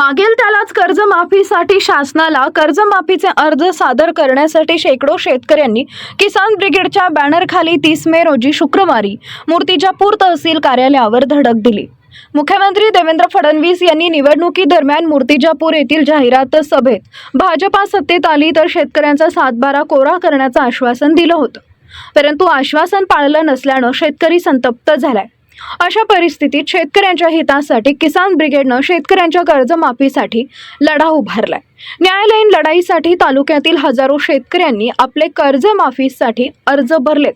मागेल त्यालाच कर्जमाफीसाठी शासनाला कर्जमाफीचे अर्ज सादर करण्यासाठी शेकडो शेतकऱ्यांनी किसान ब्रिगेडच्या बॅनरखाली तीस मे रोजी शुक्रवारी मूर्तिजापूर तहसील कार्यालयावर धडक दिली. मुख्यमंत्री देवेंद्र फडणवीस यांनी निवडणुकीदरम्यान मूर्तिजापूर येथील जाहिरात सभेत भाजपा सत्तेत आली तर शेतकऱ्यांचा सातबारा कोरा करण्याचं आश्वासन दिलं होतं. परंतु आश्वासन पाळलं नसल्यानं शेतकरी संतप्त झालाय. अशा परिस्थितीत शेतकऱ्यांच्या हितासाठी किसान ब्रिगेडनं शेतकऱ्यांच्या कर्जमाफीसाठी लढा उभारलाय. न्यायालयीन लढाईसाठी तालुक्यातील हजारो शेतकऱ्यांनी आपले कर्जमाफीसाठी अर्ज भरलेत.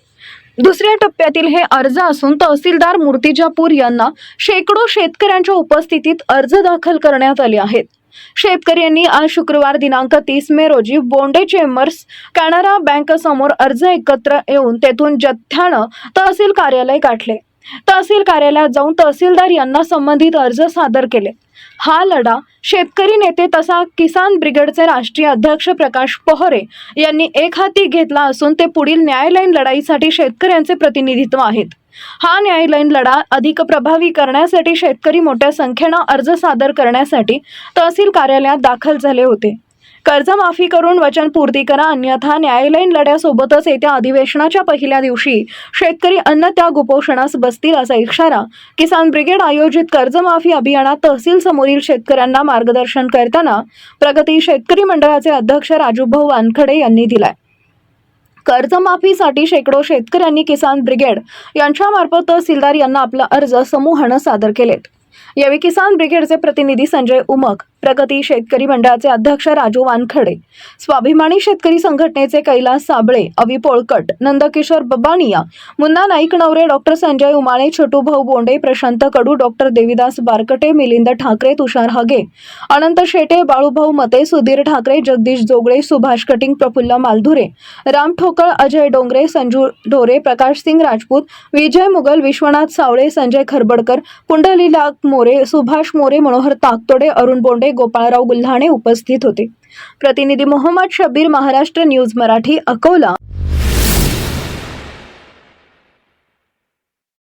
दुसऱ्या टप्प्यातील हे अर्ज असून तहसीलदार मूर्तिजापूर यांना शेकडो शेतकऱ्यांच्या उपस्थितीत अर्ज दाखल करण्यात आले आहेत. शेतकऱ्यांनी आज शुक्रवार दिनांक तीस मे रोजी बोंडे चेंबर्स कॅनरा बँक समोर अर्ज एकत्र येऊन तेथून जथ्यानं तहसील कार्यालय गाठले. तहसील कार्यालयात जाऊन तहसीलदार यांना संबंधित अर्ज सादर केले. हा लढा शेतकरी नेते तसा किसान ब्रिगेडचे राष्ट्रीय अध्यक्ष प्रकाश पोहरे यांनी एक हाती घेतला असून ते पुढील न्यायालयीन लढाईसाठी शेतकऱ्यांचे प्रतिनिधित्व आहेत. हा न्यायालयीन लढा अधिक प्रभावी करण्यासाठी शेतकरी मोठ्या संख्येनं अर्ज सादर करण्यासाठी तहसील कार्यालयात दाखल झाले होते. कर्जमाफी करून वचनपूर्ती करा. अन्यथा न्यायालयीन लढ्यासोबतच येत्या अधिवेशनाच्या पहिल्या दिवशी शेतकरी अन्न त्याग उपोषणास बसतील असा इशारा. किसान ब्रिगेड आयोजित कर्जमाफी अभियानात तहसील समोरील शेतकऱ्यांना मार्गदर्शन करताना प्रगती शेतकरी मंडळाचे अध्यक्ष राजूभाऊ वानखडे यांनी दिलाय. कर्जमाफीसाठी शेकडो शेतकऱ्यांनी किसान ब्रिगेड यांच्यामार्फत तहसीलदार यांना आपला अर्ज समूहानं सादर केलेत. यावेळी किसान ब्रिगेडचे प्रतिनिधी संजय उमक प्रगती शेतकरी मंडळाचे अध्यक्ष राजू वानखडे स्वाभिमानी शेतकरी संघटनेचे कैलास साबळे अवि पोळकट नंदकिशोर बबानिया मुन्ना नाईक नवरे डॉक्टर संजय उमाळे छोटू भाऊ बोंडे प्रशांत कडू डॉक्टर देविदास बारकटे मिलिंद ठाकरे तुषार हगे अनंत शेटे बाळूभाऊ मते सुधीर ठाकरे जगदीश जोगळे सुभाष कटिंग प्रफुल्ल मालधुरे राम ठोकळ अजय डोंगरे संजू ढोरे प्रकाश सिंग राजपूत विजय मुगल विश्वनाथ सावळे संजय खरबडकर पुंडलीला मोरे सुभाष मोरे मनोहर ताकतोडे अरुण बोंडे गोपाळराव गुल्हाणे उपस्थित होते. प्रतिनिधी मोहम्मद शबीर महाराष्ट्र न्यूज मराठी अकोला.